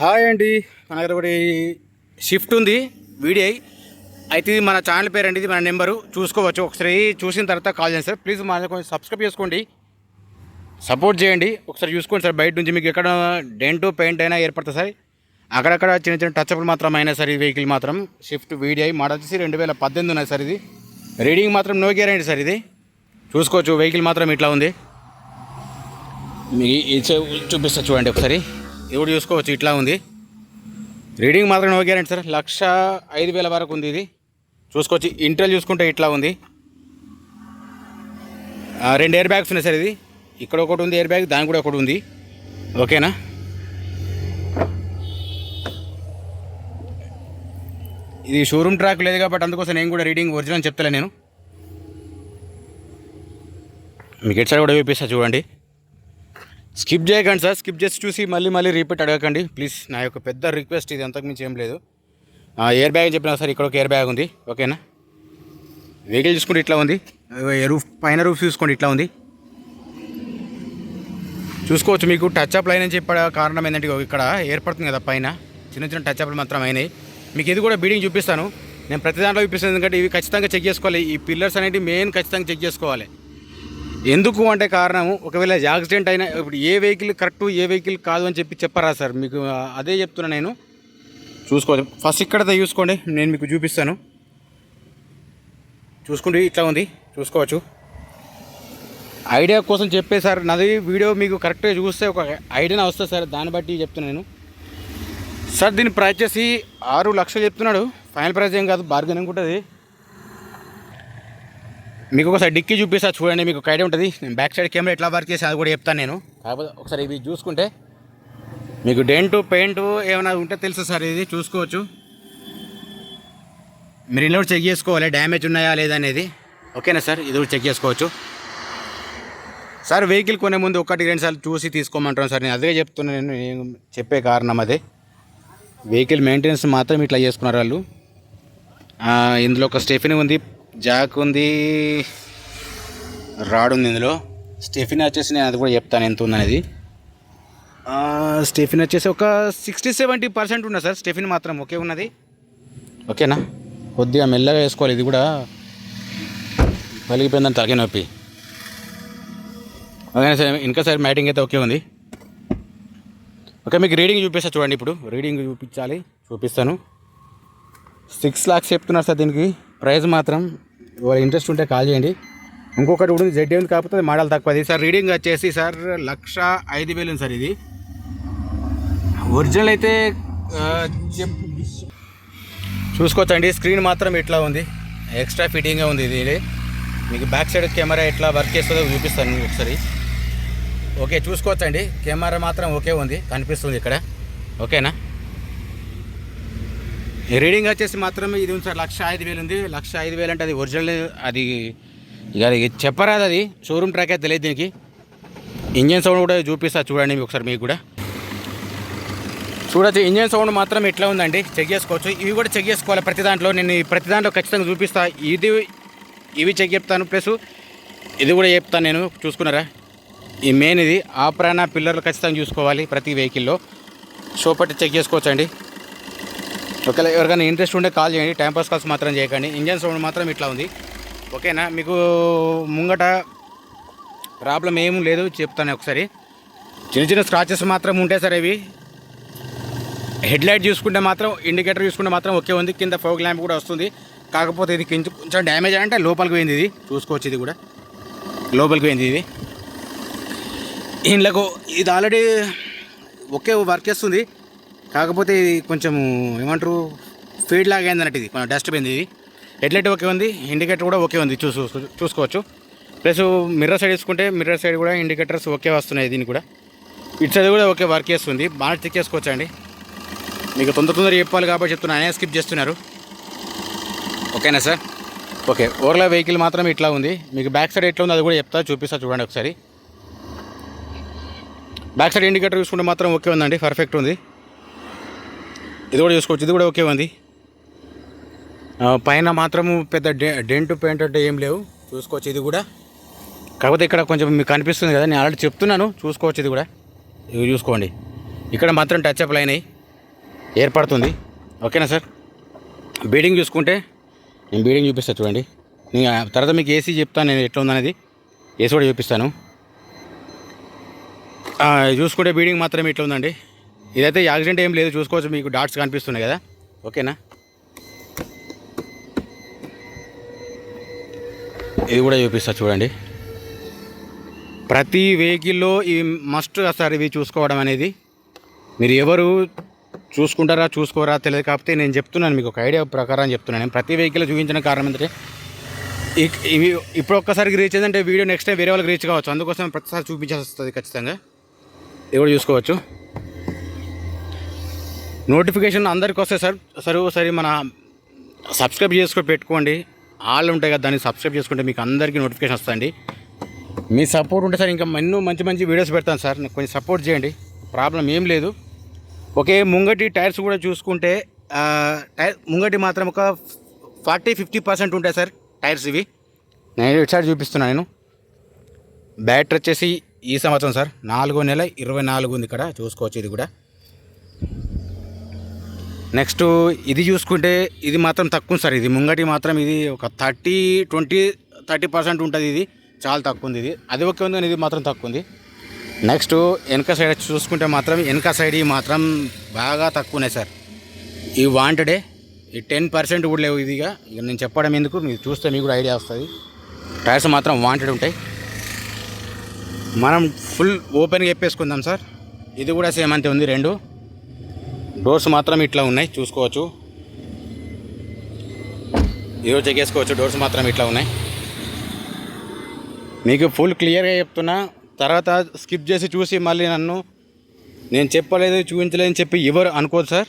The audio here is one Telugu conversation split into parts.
హాయ్ అండి మన దగ్గర ఒకటి షిఫ్ట్ ఉంది వీడిఐ అయితే ఇది మన ఛానల్ పేరు అండి ఇది మన నెంబరు. చూసుకోవచ్చు ఒకసారి చూసిన తర్వాత కాల్ చేయండి సార్. ప్లీజ్ మన కొంచెం సబ్స్క్రైబ్ చేసుకోండి. సపోర్ట్ చేయండి. ఒకసారి చూసుకోండి సార్ బయట నుంచి మీకు ఎక్కడ డెంటు పెయింట్ అయినా ఏర్పడుతుంది సార్. అక్కడక్కడ చిన్న చిన్న టచ్అప్లు మాత్రం అయినా సార్ ఈ వెహికల్ మాత్రం. షిఫ్ట్ వీడిఐ మోడల్ వచ్చేసి రెండు వేల పద్దెనిమిది ఉన్నాయి సార్ ఇది. రీడింగ్ మాత్రం నో గ్యారంటీ సార్ ఇది. చూసుకోవచ్చు వెహికల్ మాత్రం ఇట్లా ఉంది. మీ ఇది చూపిస్తా చూడండి ఒకసారి. ఇది చూసుకోవచ్చు? ఇట్లా ఉంది. రీడింగ్ మాత్రం నో గ్యారెంటీ సార్. లక్ష ఐదు వేల వరకు ఉంది ఇది. చూసుకోవచ్చు. ఇంటర్ చూసుకుంటే ఇట్లా ఉంది. రెండు ఎయిర్ బ్యాగ్స్ ఉన్నాయి సార్ ఇది. ఇక్కడ ఒకటి ఉంది ఎయిర్ బ్యాగ్ దాని కూడా ఒకటి ఉంది. ఓకేనా ఇది షోరూమ్ ట్రాక్ లేదు కాబట్టి అందుకోసం నేను కూడా రీడింగ్ ఒరిజినల్ చెప్తలే నేను. మీకు ఎటు సైడ్ కూడా చూపిస్తా చూడండి. స్కిప్ చేయకండి సార్ స్కిప్ చేసి చూసి మళ్ళీ మళ్ళీ రీపీట్ అడగకండి. ప్లీజ్ నా యొక్క పెద్ద రిక్వెస్ట్ ఇది అంతకుమించి ఏం లేదు. ఎయిర్ బ్యాగ్ చెప్పినా సార్ ఇక్కడ ఒక ఎయిర్ బ్యాగ్ ఉంది ఓకేనా? వెహికల్ చూసుకుంటే ఇట్లా ఉంది. రూఫ్ పైన రూఫ్ చూసుకోండి ఇట్లా ఉంది. చూసుకోవచ్చు మీకు టచ్ అప్ లైన్ అని చెప్పే కారణం ఏంటంటే ఇక్కడ ఏర్పడుతుంది కదా పైన. చిన్న చిన్న టచ్ అప్లు మాత్రం అయినాయి. మీకు ఇది కూడా బీడింగ్ చూపిస్తాను. నేను ప్రతి దాంట్లో చూపిస్తాను ఎందుకంటే ఇవి ఖచ్చితంగా చెక్ చేసుకోవాలి. ఈ పిల్లర్స్ అనేవి మెయిన్ ఖచ్చితంగా చెక్ చేసుకోవాలి. ఎందుకు అంటే కారణం ఒకవేళ యాక్సిడెంట్ అయినా ఇప్పుడు ఏ వెహికల్ కరెక్ట్ ఏ వెహికల్ కాదు అని చెప్పి చెప్పరా సార్? మీకు అదే చెప్తున్నా నేను. చూసుకోవచ్చు ఫస్ట్ ఇక్కడ చూసుకోండి. నేను మీకు చూపిస్తాను. చూసుకుంటే ఇట్లా ఉంది. చూసుకోవచ్చు. ఐడియా కోసం చెప్పే సార్ నాది వీడియో మీకు కరెక్ట్గా చూస్తే ఒక ఐడియా వస్తుంది సార్. దాన్ని బట్టి చెప్తున్నాను నేను. సార్ దీని ప్రైస్ చేసి ఆరు లక్షలు చెప్తున్నాడు. ఫైనల్ ప్రైస్ ఏం కాదు బార్గెనింగ్ ఉంటుంది మీకు ఒకసారి డిక్కీ చూపిస్తా చూడండి మీకు ఒక ఐడియా ఉంటుంది. నేను బ్యాక్ సైడ్ కెమెరా ఎట్లా వర్క్ చేసి అది కూడా చెప్తాను నేను. కాకపోతే ఒకసారి ఇవి చూసుకుంటే మీకు డెంట్ పెయింట్ ఏమైనా ఉంటే తెలుసు సార్ ఇది చూసుకోవచ్చు. మీరు ఇలా చెక్ చేసుకోవాలి డ్యామేజ్ ఉన్నాయా లేదా అనేది. ఓకేనా సార్? ఇది కూడా చెక్ చేసుకోవచ్చు. సార్ వెహికల్ కొనే ముందు ఒకటి రెండు సార్లు చూసి తీసుకోమంటాను సార్. నేను అదే చెప్తున్నాను నేను నేను చెప్పే కారణం అదే. వెహికల్ మెయింటెనెన్స్ మాత్రం ఇట్లా చేసుకున్నారు వాళ్ళు. ఇందులో ఒక స్టెఫిన్ ఉంది జాక్ ఉంది రాడ్ ఉంది ఇందులో. స్టెఫిన్ వచ్చేసి నేను అది కూడా చెప్తాను ఎంత ఉందనేది. స్టెఫిన్ వచ్చేసి ఒక సిక్స్టీ సెవెంటీ పర్సెంట్ ఉన్నది సార్ స్టెఫిన్ మాత్రం ఓకే ఉన్నది. ఓకేనా? కొద్దిగా మెల్లగా వేసుకోవాలి ఇది కూడా పలిగిపోయిందని తలకే నొప్పి ఓకే సార్ ఇంకా సార్ మ్యాటింగ్ అయితే ఓకే ఉంది. ఓకే మీకు రీడింగ్ చూపిస్తా చూడండి ఇప్పుడు. రీడింగ్ చూపించాలి చూపిస్తాను. సిక్స్ లాక్స్ చెప్తున్నారు సార్ దీనికి. ప్రైస్ మాత్రం వాళ్ళ ఇంట్రెస్ట్ ఉంటే కాల్ చేయండి. ఇంకొకటి కూడా ఉంది జెడ్ ఉంది కాకపోతే అది మోడల్ తక్కువ. అది సార్ రీడింగ్ వచ్చేసి సార్ లక్ష ఐదు వేలు ఉంది సార్ ఇది. ఒరిజినల్ అయితే చూసుకోవచ్చండి స్క్రీన్ మాత్రం ఇట్లా ఉంది. ఎక్స్ట్రా ఫిట్టింగ్గా ఉంది ఇది మీకు బ్యాక్ సైడ్ కెమెరా ఎట్లా వర్క్ చేస్తుందో చూపిస్తాను మీకు ఒకసారి. ఓకే చూసుకోవచ్చండి. కెమెరా మాత్రం ఓకే ఉంది కనిపిస్తుంది ఇక్కడ. ఓకేనా రీడింగ్ వచ్చేసి మాత్రం ఇది ఉంది సార్ లక్ష ఐదు వేలు ఉంది. లక్ష ఐదు వేలు అంటే అది ఒరిజినల్ అది ఇక అది చెప్పరాదు అది. షోరూమ్ ట్రాక్ అయితే తెలియదు దీనికి. ఇంజన్ సౌండ్ కూడా చూపిస్తా చూడండి మీకు ఒకసారి మీకు కూడా. చూడొచ్చు ఇంజన్ సౌండ్ మాత్రం ఎట్లా ఉందండి. చెక్ చేసుకోవచ్చు. ఇవి కూడా చెక్ చేసుకోవాలి ప్రతి దాంట్లో. నేను ఈ ప్రతి దాంట్లో ఖచ్చితంగా చూపిస్తా. ఇది ఇవి చెక్ చెప్తాను. ప్లస్ ఇది కూడా చెప్తాను నేను. చూసుకున్నారా? ఈ మెయిన్ ఇది. ఆప్రాణ పిల్లర్లు ఖచ్చితంగా చూసుకోవాలి ప్రతి వెహికల్లో షో పట్టి చెక్ చేసుకోవచ్చు అండి ఒకవేళ ఎవరికైనా ఇంట్రెస్ట్ ఉంటే కాల్ చేయండి. టైం పాస్ కాల్స్ మాత్రం చేయకండి. ఇంజన్ సౌండ్ మాత్రం ఇట్లా ఉంది. ఓకేనా? మీకు ముంగట ప్రాబ్లం ఏం లేదు. చెప్తాను ఒకసారి. చిన్న చిన్న స్క్రాచెస్ మాత్రం ఉంటాయి సార్ ఇవి హెడ్ లైట్ చూసుకుంటే మాత్రం ఇండికేటర్ చూసుకుంటే మాత్రం ఓకే ఉంది. కింద ఫోగ్ ల్యాంప్ కూడా వస్తుంది. కాకపోతే ఇది కొంచెం కొంచెం డ్యామేజ్ అంటే లోపలికి పోయింది ఇది. చూసుకోవచ్చు ఇది కూడా. లోపలికి పోయింది ఇది. ఇందులో ఇది ఆల్రెడీ ఒకే వర్క్ చేస్తుంది. కాకపోతే ఇది కొంచెం ఏమంటారు ఫీడ్ లాగా అయింది అన్నట్టు ఇది. డస్ట్బిన్ డస్ట్ ఇది. హెడ్లైట్ ఓకే ఉంది ఇండికేటర్ కూడా ఓకే ఉంది. చూసు చూసుకోవచ్చు. ప్లస్ మిర్రర్ సైడ్ తీసుకుంటే మిర్రర్ సైడ్ కూడా ఇండికేటర్స్ ఓకే వస్తున్నాయి దీన్ని కూడా. ఇటు సైడ్ కూడా ఓకే వర్క్ చేస్తుంది. బాగా చెక్ చేసుకోవచ్చు అండి మీకు తొందర తొందర చెప్పాలి కాబట్టి చెప్తున్నా. ఆయన స్కిప్ చేస్తున్నారు. ఓకేనా సార్ ఓకే ఓవర్లా వెహికల్ మాత్రం ఇట్లా ఉంది. మీకు బ్యాక్ సైడ్ ఎట్లా ఉంది అది కూడా చెప్తా చూపిస్తా చూడండి ఒకసారి. బ్యాక్ సైడ్ ఇండికేటర్ చూసుకుంటే మాత్రం ఓకే ఉందండి. పర్ఫెక్ట్ ఉంది. ఇది కూడా చూసుకోవచ్చు. ఇది కూడా ఓకే ఉంది. పైన మాత్రము పెద్ద డె డెంట్ పెయింట్ అంటే ఏం లేవు. చూసుకోవచ్చు ఇది కూడా. కాకపోతే ఇక్కడ కొంచెం మీకు కనిపిస్తుంది కదా నేను ఆల్రెడీ చెప్తున్నాను. చూసుకోవచ్చు ఇది కూడా. ఇవి చూసుకోండి. ఇక్కడ మాత్రం టచ్ అప్ లైన్ అయి ఏర్పడుతుంది. ఓకేనా సార్? బీడింగ్ చూసుకుంటే నేను బీడింగ్ చూపిస్తాను చూడండి. నేను ఆ తర్వాత మీకు ఏసీ చెప్తాను నేను ఎట్లా ఉందనేది. ఏసీ కూడా చూపిస్తాను. చూసుకుంటే బీడింగ్ మాత్రం ఇట్లా ఉందండి. ఇదైతే యాక్సిడెంట్ ఏం లేదు చూసుకోవచ్చు మీకు డాట్స్ కనిపిస్తున్నాయి కదా. ఓకేనా? ఇది కూడా చూపిస్తా చూడండి. ప్రతి వెహికల్లో ఇవి మస్ట్ సార్ ఇవి చూసుకోవడం అనేది మీరు ఎవరు చూసుకుంటారా చూసుకోరా తెలియదు. కాకపోతే నేను చెప్తున్నాను మీకు ఒక ఐడియా ప్రకారం చెప్తున్నాను. నేను ప్రతి వెహికల్ చూపించిన కారణం ఏంటంటే ఇవి ఇప్పుడు ఒక్కసారికి రీచ్ అయిందంటే వీడియో నెక్స్ట్ టైం వేరే వాళ్ళకి రీచ్ కావచ్చు. అందుకోసం ప్రతిసారి చూపించాల్సి వస్తుంది ఖచ్చితంగా. ఇది కూడా చూసుకోవచ్చు. నోటిఫికేషన్ అందరికి వస్తాయి సార్. సరే ఒకసారి మన సబ్స్క్రైబ్ చేసుకొని పెట్టుకోండి. ఆల్ ఉంటాయి కదా దాన్ని సబ్స్క్రైబ్ చేసుకుంటే మీకు అందరికీ నోటిఫికేషన్ వస్తాయండి. మీ సపోర్ట్ ఉంటే సార్ ఇంకా ఎన్నో మంచి మంచి వీడియోస్ పెడతాను సార్. నాకు కొంచెం సపోర్ట్ చేయండి. ప్రాబ్లం ఏం లేదు. ఓకే ముంగటి టైర్స్ కూడా చూసుకుంటే టైర్ ముంగటి మాత్రం ఒక ఫార్టీ ఫిఫ్టీ పర్సెంట్ ఉంటాయి సార్ టైర్స్ ఇవి. నేను ఇటు సైడ్ చూపిస్తున్నాను నేను. బ్యాటరీ వచ్చేసి ఈ సంవత్సరం సార్ నాలుగో నెల ఇరవై నాలుగు ఉంది ఇక్కడ చూసుకోవచ్చు ఇది కూడా. నెక్స్ట్ ఇది చూసుకుంటే ఇది మాత్రం తక్కువ ఉంది సార్. ఇది ముంగటి మాత్రం ఇది ఒక థర్టీ ట్వంటీ థర్టీ పర్సెంట్ ఉంటుంది ఇది. చాలా తక్కువ ఉంది ఇది. అది ఓకే ఉంది కానీ ఇది మాత్రం తక్కువ ఉంది. నెక్స్ట్ వెనక సైడ్ చూసుకుంటే మాత్రం వెనక సైడ్ మాత్రం బాగా తక్కువ ఉన్నాయి సార్. ఈ వాంటెడే ఈ టెన్ పర్సెంట్ కూడా లేవు ఇదిగా. ఇక నేను చెప్పడం ఎందుకు? మీరు చూస్తే మీకు కూడా ఐడియా వస్తుంది. టైర్స్ మాత్రం వాంటెడ్ ఉంటాయి. మనం ఫుల్ ఓపెన్గా చెప్పేసుకుందాం సార్. ఇది కూడా సేమ్ అంతే ఉంది రెండు. డోర్స్ మాత్రం ఇట్లా ఉన్నాయి చూసుకోవచ్చు. ఈరోజు చెక్కేసుకోవచ్చు డోర్స్ మాత్రం ఇట్లా ఉన్నాయి. మీకు ఫుల్ క్లియర్గా చెప్తున్నా తర్వాత స్కిప్ చేసి చూసి మళ్ళీ నన్ను నేను చెప్పలేదు చూపించలేదని చెప్పి ఎవరు అనుకోదు సార్.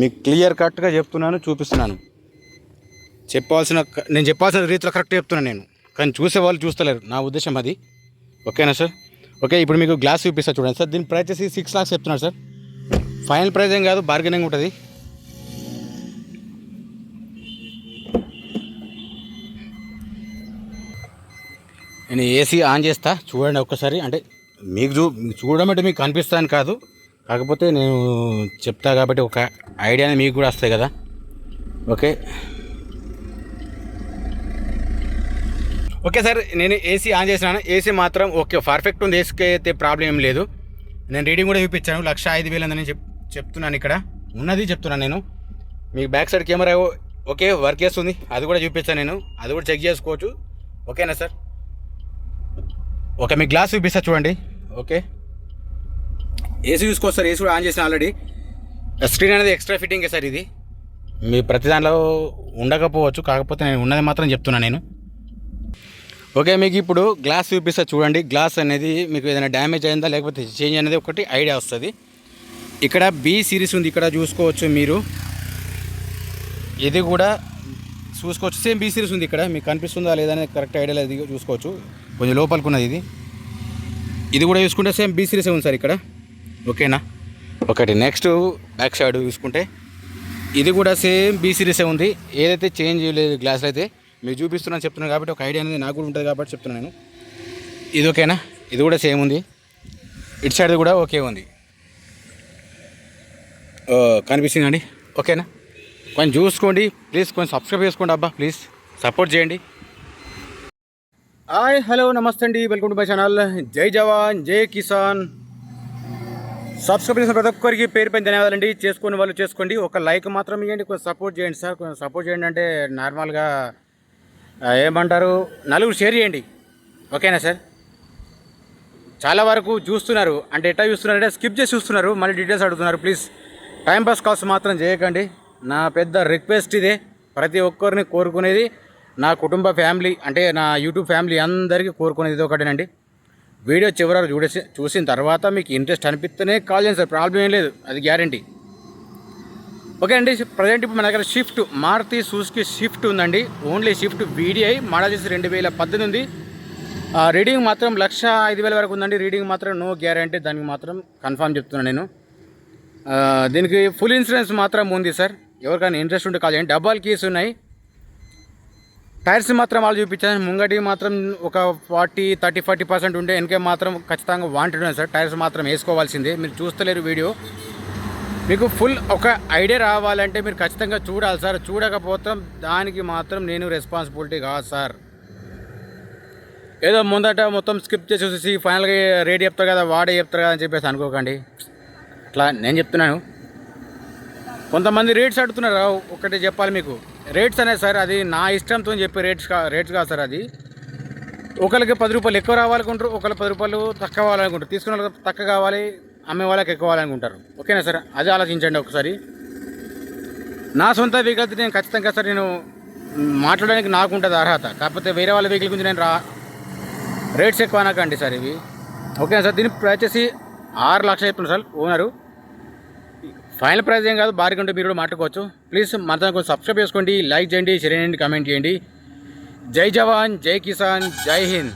మీకు క్లియర్ కట్గా చెప్తున్నాను చూపిస్తున్నాను. చెప్పాల్సిన నేను చెప్పాల్సిన రీతిలో కరెక్ట్ చెప్తున్నాను నేను. కానీ చూసే వాళ్ళు చూస్తలేరు. నా ఉద్దేశం అది. ఓకేనా సార్? ఓకే ఇప్పుడు మీకు గ్లాస్ చూపిస్తా చూడండి సార్. దీని ప్రైస్ వచ్చేసి సిక్స్ లాక్స్ చెప్తున్నాను సార్. ఫైనల్ ప్రైజ్ ఏం కాదు బార్గెనింగ్ ఉంటుంది. నేను ఏసీ ఆన్ చేస్తా చూడండి ఒక్కసారి. అంటే మీకు చూ చూడడం అంటే మీకు కనిపిస్తాను కాదు. కాకపోతే నేను చెప్తా కాబట్టి ఒక ఐడియా మీకు కూడా వస్తాయి కదా. ఓకే. ఓకే సార్ నేను ఏసీ ఆన్ చేసినాను. ఏసీ మాత్రం ఓకే పర్ఫెక్ట్ ఉంది. ఏసీకి అయితే ప్రాబ్లం ఏం లేదు. నేను రీడింగ్ కూడా చూపించాను. లక్ష ఐదు వేలు ఉందని చెప్ చెప్తున్నాను ఇక్కడ. ఉన్నది చెప్తున్నాను నేను. మీకు back side camera okay work చేస్తుంది. అది కూడా చూపిస్తాను నేను. అది కూడా చెక్ చేసుకోవచ్చు. ఓకేనా సార్ ఓకే మీ గ్లాస్ చూపిస్తా చూడండి. ఓకే. ఏసీ చూసుకోవచ్చు సార్ ఏసీ కూడా ఆన్ చేసిన ఆల్రెడీ స్క్రీన్ అనేది ఎక్స్ట్రా ఫిట్టింగే సార్ ఇది. మీ ప్రతి దాంట్లో ఉండకపోవచ్చు. కాకపోతే నేను ఉన్నది మాత్రం చెప్తున్నాను నేను. ఓకే మీకు ఇప్పుడు గ్లాస్ చూపిస్తా చూడండి. గ్లాస్ అనేది మీకు ఏదైనా డ్యామేజ్ అయిందా లేకపోతే చేంజ్ అనేది ఒకటి ఐడియా వస్తుంది. ఇక్కడ బి సిరీస్ ఉంది ఇక్కడ చూసుకోవచ్చు మీరు. ఇది కూడా చూసుకోవచ్చు. సేమ్ బీ సిరీస్ ఉంది ఇక్కడ మీకు కనిపిస్తుందా లేదా అనేది కరెక్ట్ ఐడియా లేదు ఇది చూసుకోవచ్చు. కొంచెం లోపలికి ఉన్నది ఇది. ఇది కూడా చూసుకుంటే సేమ్ బీ సిరీస్ ఉంది సార్ ఇక్కడ. ఓకేనా ఒకటి నెక్స్ట్ బ్యాక్ సైడ్ చూసుకుంటే ఇది కూడా సేమ్ బీ సిరీసే ఉంది. ఏదైతే చేంజ్ లేదు గ్లాసులు అయితే మీరు చూపిస్తున్నాను చెప్తున్నాను కాబట్టి ఒక ఐడియా అనేది నాకు కూడా ఉంటుంది కాబట్టి చెప్తున్నాను నేను. ఇది ఓకేనా ఇది కూడా సేమ్ ఉంది. ఇటు సైడ్ కూడా ఓకే ఉంది. కనిపిస్తుందండి. ఓకేనా? కొంచెం చూసుకోండి. ప్లీజ్ కొంచెం సబ్స్క్రైబ్ చేసుకోండి అబ్బా ప్లీజ్. సపోర్ట్ చేయండి. హాయ్ హలో నమస్తే అండి. Welcome to my channel. జై జవాన్ జై కిసాన్. సబ్స్క్రైబ్ చేసిన ప్రతి ఒక్కరికి పేరు పైన ధన్యవాదాలండి. చేసుకునే వాళ్ళు చేసుకోండి. ఒక లైక్ మాత్రం ఇవ్వండి. కొంచెం సపోర్ట్ చేయండి సార్. కొంచెం సపోర్ట్ చేయండి అంటే నార్మల్గా ఏమంటారు? నలుగురు షేర్ చేయండి. ఓకేనా సార్? చాలా వరకు చూస్తున్నారు. అంటే ఎట్లా చూస్తున్నారు అంటే స్కిప్ చేసి చూస్తున్నారు. మళ్ళీ డీటెయిల్స్ అడుగుతున్నారు. ప్లీజ్. టైం పాస్ కాల్స్ మాత్రం చేయకండి. నా పెద్ద రిక్వెస్ట్ ఇదే. ప్రతి ఒక్కరిని కోరుకునేది నా కుటుంబ ఫ్యామిలీ అంటే నా యూట్యూబ్ ఫ్యామిలీ అందరికీ కోరుకునేది ఇది ఒకటేనండి. వీడియో చివరి వరకు చూడేసి చూసిన తర్వాత మీకు ఇంట్రెస్ట్ అనిపిస్తేనే కాల్ చేయండి సార్. ప్రాబ్లం ఏం లేదు. అది గ్యారంటీ ఓకే అండి ప్రజెంట్ ఇప్పుడు మన దగ్గర షిఫ్ట్ మారుతి సూస్కి షిఫ్ట్ ఉందండి. ఓన్లీ షిఫ్ట్ వీడిఐ మోడల్ చేసి రెండు వేల పద్దెనిమిది ఆ, రీడింగ్ మాత్రం లక్ష ఐదు వేల వరకు ఉందండి. రీడింగ్ మాత్రం నో గ్యారంటీ దానికి మాత్రం కన్ఫామ్ చెప్తున్నాను నేను. దీనికి ఫుల్ ఇన్సూరెన్స్ మాత్రం ఉంది సార్. ఎవరికైనా ఇంట్రెస్ట్ ఉంటే కాల్ చేయండి. డబ్బాల్ కీస్ ఉన్నాయి. టైర్స్ మాత్రం వాళ్ళు చూపించాను ముంగటి మాత్రం ఒక ఫార్టీ థర్టీ ఫార్టీ పర్సెంట్ ఉంటే వెనకే మాత్రం ఖచ్చితంగా వాంటెడ్ ఉన్నాయి సార్. టైర్స్ మాత్రం వేసుకోవాల్సిందే. మీరు చూస్తలేరు వీడియో. మీకు ఫుల్ ఒక ఐడియా రావాలంటే మీరు ఖచ్చితంగా చూడాలి సార్. చూడకపోతే దానికి మాత్రం నేను రెస్పాన్సిబిలిటీ కాదు సార్. ఏదో ముందట మొత్తం స్కిప్ చేసేసి ఫైనల్గా రేట్ చెప్తారు కదా వాడే చెప్తారు కదా అని చెప్పేసి అనుకోకండి. అట్లా నేను చెప్తున్నాను. కొంతమంది రేట్స్ అడుగుతున్నారు. ఒకటి చెప్పాలి మీకు. రేట్స్ అనేది సార్ అది నా ఇష్టంతో చెప్పే రేట్స్ కా రేట్స్ కాదు సార్ అది. ఒకరికి పది రూపాయలు ఎక్కువ రావాలనుకుంటారు ఒకరు పది రూపాయలు తక్కువ కావాలనుకుంటారు. తీసుకున్న వాళ్ళకి తక్కువ కావాలి అమ్మే వాళ్ళకి ఎక్కువ కావాలనుకుంటారు. ఓకేనా సార్? అది ఆలోచించండి ఒకసారి. నా సొంత వెహికల్ నేను ఖచ్చితంగా సార్ నేను మాట్లాడడానికి నాకు ఉంటుంది అర్హత. కాకపోతే వేరే వాళ్ళ వెహికల్ గురించి నేను రా రేట్స్ ఎక్కువ అనకండి సార్ ఇవి. ఓకేనా సార్? దీన్ని ప్రైస్ వచ్చేసి ఆరు లక్షలు చెప్తున్నారు సార్ ఓనరు. ఫైనల్ ప్రైజ్ ఏం కాదు భారీ ఉంటే మీరు కూడా మాట్లాడుకోవచ్చు. ప్లీజ్ మన కొంచెం సబ్స్క్రైబ్ చేసుకోండి లైక్ చేయండి షేర్ చేయండి కామెంట్ చేయండి. జై జవాన్ జై కిసాన్ జై హింద్.